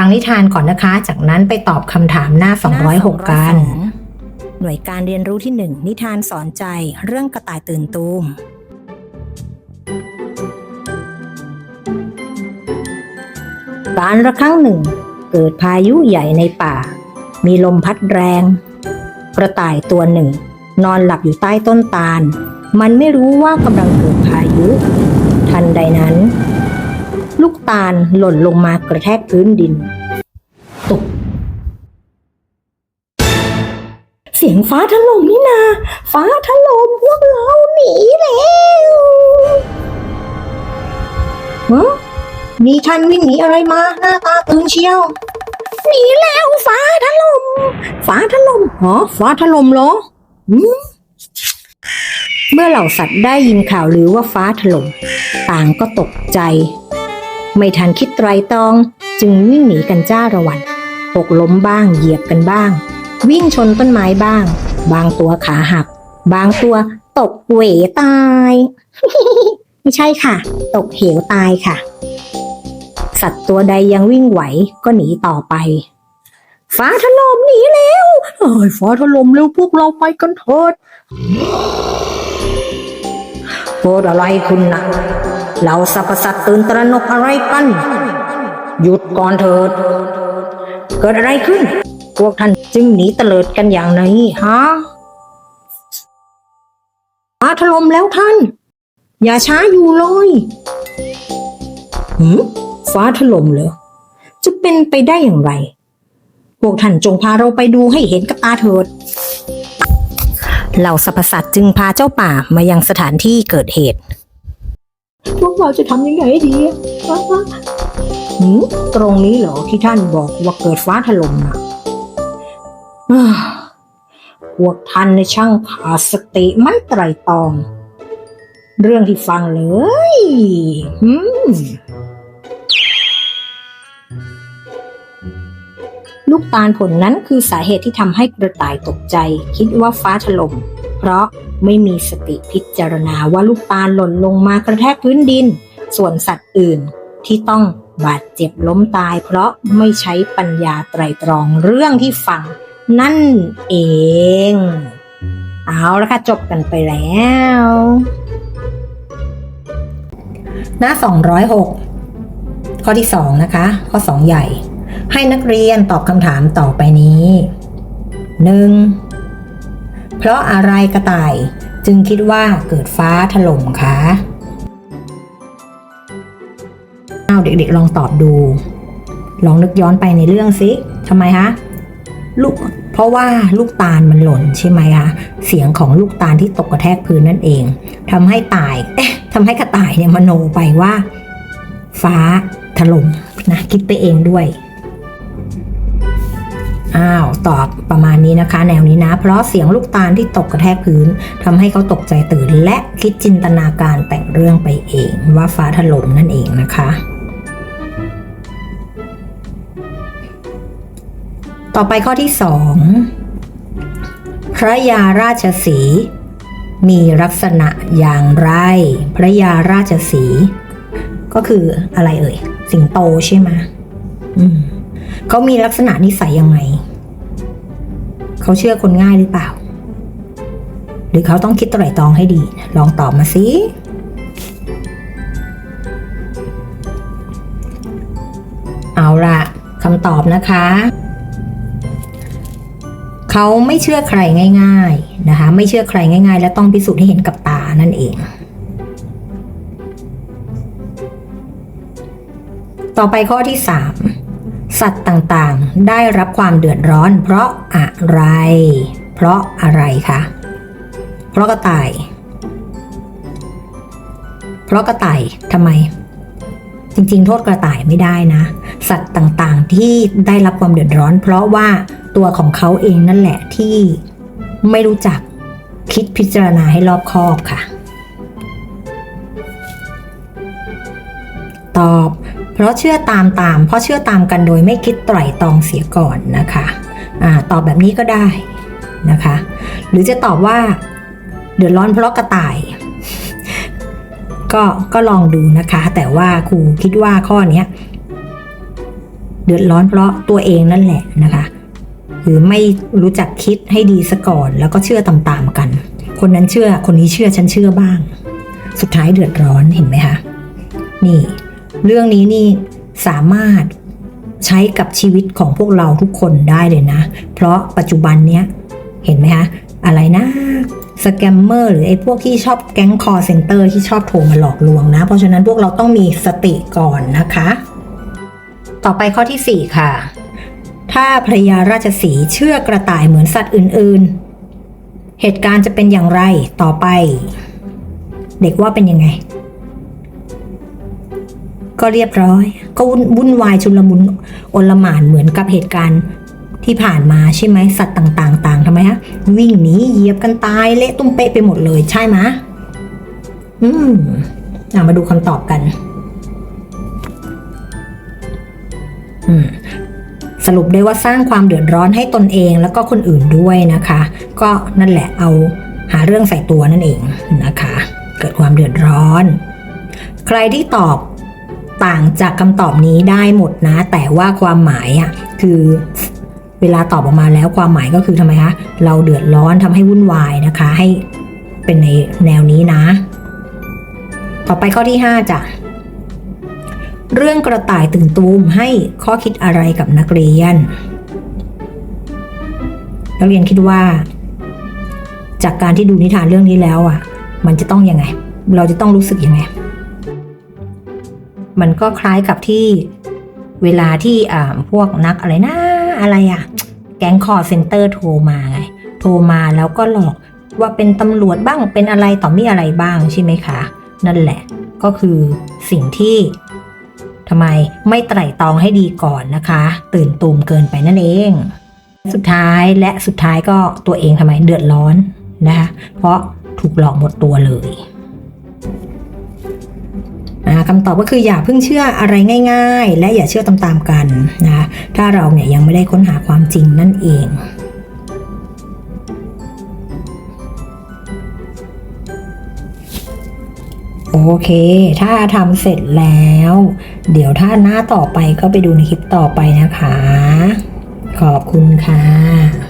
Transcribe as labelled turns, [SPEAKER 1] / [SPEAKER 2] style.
[SPEAKER 1] ฟังนิทานก่อนนะคะ จากนั้นไปตอบคำถามหน้า 206 กัน
[SPEAKER 2] หน่วยการเรียนรู้ที่ 1 นิทานสอนใจเรื่องกระต่ายตื่นตูม
[SPEAKER 1] การละครั้งหนึ่ง เกิดพายุใหญ่ในป่า มีลมพัดแรง กระต่ายตัวหนึ่ง นอนหลับอยู่ใต้ต้นตาล มันไม่รู้ว่ากำลังเกิดพายุ ทันใดนั้น ลูกตาลหล่นลงมากระแทกพื้นดิน ตุก เสียงฟ้าถล่มนี่นา ฟ้าถล่มพวกเราหนีแล้วฮะมีท่านวิ่งหนีอะไรมา หน้าตาตึงเชียว หนีแล้วฟ้าถล่ม ฟ้าถล่มหรอฟ้าถล่มเหรอเมื่อเหล่าสัตว์ได้ยินข่าวลือว่าฟ้าถล่ม ต่างก็ตกใจ ไม่ทันคิดไตรตรอง จึงวิ่งหนีกันจ้าระวันตกล้มบ้างเหยียบกันบ้าง วิ่งชนต้นไม้บ้าง บางตัวขาหัก บางตัวตกเหวตาย ไม่ใช่ค่ะ ตกเหวตายค่ะ สัตว์ตัวใดยังวิ่งไหวก็หนีต่อไป ฟ้าถล่มหนีแล้วเอ้ยฟ้าถล่มเร็วพวกเราไปกันเถิดเกิดอะไรคุณนะ เราสรรพสัตว์ตื่นตระหนกอะไรกัน หยุดก่อนเถิด เกิดอะไรขึ้น พวกท่านจึงหนีเตลิดกันอย่างนี้ฮะฟ้าถล่มแล้วท่าน อย่าช้าอยู่เลยหืมฟ้าถล่มเหรอจะเป็นไปได้อย่างไร พวกท่านจงพาเราไปดูให้เห็นกับตาเถิดเหล่าสรรพสัตว์จึงพาเจ้าป่ามายังสถานที่เกิดเหตุ พวกเราจะทำยังไงดีหืมตรงนี้เหรอที่ท่านบอกว่าเกิดฟ้าถล่มนะพวกท่านในช่างขาดสติไม่ไตรตรอง เรื่องที่ฟังเลยหืมลูกตาลผลนั้นคือสาเหตุที่ทำให้กระต่ายตกใจ คิดว่าฟ้าถล่ม ราะไม่มีสติพิจารณาว่าลูกตาลหล่นลงมากระแทกพื้นดิน ส่วนสัตว์อื่นที่ต้องบาดเจ็บล้มตาย เพราะไม่ใช้ปัญญาไตรตรองเรื่องที่ฟังนั่นเอง เอาละค่ะจบกันไปแล้ว หน้า 206 ข้อที่ 2 นะคะ ข้อ 2 ใหญ่ ให้นักเรียนตอบคำถามต่อไปนี้ 1. เพราะอะไรกระต่ายจึงคิดว่าเกิดฟ้าถล่มคะเอาเด็กๆลองตอบดู ลองนึกย้อนไปในเรื่องสิทำไมคะลูกเพราะว่าลูกตาลมันหล่นใช่ไหมคะเสียงของลูกตาลที่ตกกระแทกพื้นนั่นเองทำให้ตายเอ๊ะทำให้กระต่ายเนี่ยมโนไปว่า ฟ้าถล่มนะคิดไปเองด้วย อ้าวตอบประมาณนี้นะคะ แนวนี้นะ เพราะเสียงลูกตาลที่ตกกระแทกพื้นทำให้เขาตกใจตื่น และคิดจินตนาการแต่งเรื่องไปเอง ว่าฟ้าถล่มนั่นเองนะคะ ต่อไปข้อที่สองพระยาราชสีมีลักษณะอย่างไร พระยาราชสี ก็คืออะไรเอ่ย สิงโตใช่ไหมอืม เขามีลักษณะนิสัยยังไง เขาเชื่อคนง่ายหรือเปล่า หรือเขาต้องคิดไตร่ตรองให้ดี ลองตอบมาสิเอาละคำตอบนะคะ เขาไม่เชื่อใครง่าย ๆนะคะ ไม่เชื่อใครง่าย ๆ และต้องพิสูจน์ให้เห็นกับตานั่นเอง ต่อไปข้อที่3 สัตว์ต่างๆ ได้รับความเดือดร้อน เพราะอะไร เพราะอะไรคะ เพราะกระต่าย เพราะกระต่ายทำไม จริงๆ โทษกระต่ายไม่ได้นะ สัตว์ต่างๆ ที่ได้รับความเดือดร้อน เพราะว่าตัวของเขาเองนั่นแหละที่ไม่รู้จักคิดพิจารณาให้รอบคอบค่ะ ตอบ เพราะเชื่อตามตาม เพราะเชื่อตามกันโดยไม่คิดไตร่ตรองเสียก่อนนะคะอ่าตอบแบบนี้ก็ได้นะคะ หรือจะตอบว่าเดือดร้อนเพราะกระต่าย ก็ก็ลองดูนะคะ แต่ว่าครูคิดว่าข้อเนี้ยเดือดร้อนเพราะตัวเองนั่นแหละนะคะ หรือไม่รู้จักคิดให้ดีซะก่อน แล้วก็เชื่อตามๆกัน คนนั้นเชื่อคนนี้เชื่อฉันเชื่อบ้าง สุดท้ายเดือดร้อนเห็นไหมคะนี่ เรื่องนี้นี่สามารถใช้กับชีวิตของพวกเราทุกคนได้เลยนะ เพราะปัจจุบันเนี้ยเห็นไหมคะอะไรนะสแกมเมอร์หรือไอ้พวกที่ชอบแก๊งคอร์เซนเตอร์ที่ชอบโทรมาหลอกลวงนะ เพราะฉะนั้นพวกเราต้องมีสติก่อนนะคะ ต่อไปข้อที่ 4 ค่ะ ถ้าภรรยาราชสีเชื่อกระต่ายเหมือนสัตว์อื่น ๆ เหตุการณ์จะเป็นอย่างไรต่อไป เด็กว่าเป็นยังไง ก็เรียบร้อย ก็วุ่นวายชุลมุนโอลหม่านเหมือนกับเหตุการณ์ที่ผ่านมาใช่ไหมสัตว์ต่างๆต่างทำไมฮะวิ่งหนีเหยียบกันตายเละตุ้มเป๊ะไปหมดเลยใช่ไหมอืมอมาดูคำตอบกัน อืมสรุปได้ว่าสร้างความเดือดร้อนให้ตนเองแล้วก็คนอื่นด้วยนะคะ ก็นั่นแหละเอาหาเรื่องใส่ตัวนั่นเองนะคะ เกิดความเดือดร้อน ใครที่ตอบ ต่างจากคำตอบนี้ได้หมดนะ แต่ว่าความหมายอะคือเวลาตอบออกมาแล้วความหมายก็คือทำไมคะเราเดือดร้อนทำให้วุ่นวายนะคะ ให้เป็นในแนวนี้นะ ต่อไปข้อที่5จ้ะเรื่องกระต่ายตื่นตูมให้ข้อคิดอะไรกับนักเรียน นักเรียนคิดว่า จากการที่ดูนิทานเรื่องนี้แล้วอะ มันจะต้องยังไง เราจะต้องรู้สึกยังไง มันก็คล้ายกับที่เวลาที่พวกนักอะไรนะอะไรอะแก๊งคอร์เซนเตอร์โทรมาไงโทรมาแล้วก็หลอกว่าเป็นตำรวจบ้างเป็นอะไรต่อมีอะไรบ้างใช่ไหมคะ นั่นแหละก็คือสิ่งที่ทำไมไม่ไตร่ตรองให้ดีก่อนนะคะ ตื่นตูมเกินไปนั่นเอง สุดท้ายและสุดท้ายก็ตัวเองทำไมเดือดร้อนนะคะเพราะถูกหลอกหมดตัวเลย คำตอบก็คืออย่าเพิ่งเชื่ออะไรง่าย ๆ และอย่าเชื่อตามๆกันนะคะถ้าเราเนี่ยยังไม่ได้ค้นหาความจริงนั่นเองโอเค ถ้าทำเสร็จแล้ว เดี๋ยวถ้าหน้าต่อไปก็ไปดูในคลิปต่อไปนะคะ ขอบคุณค่ะ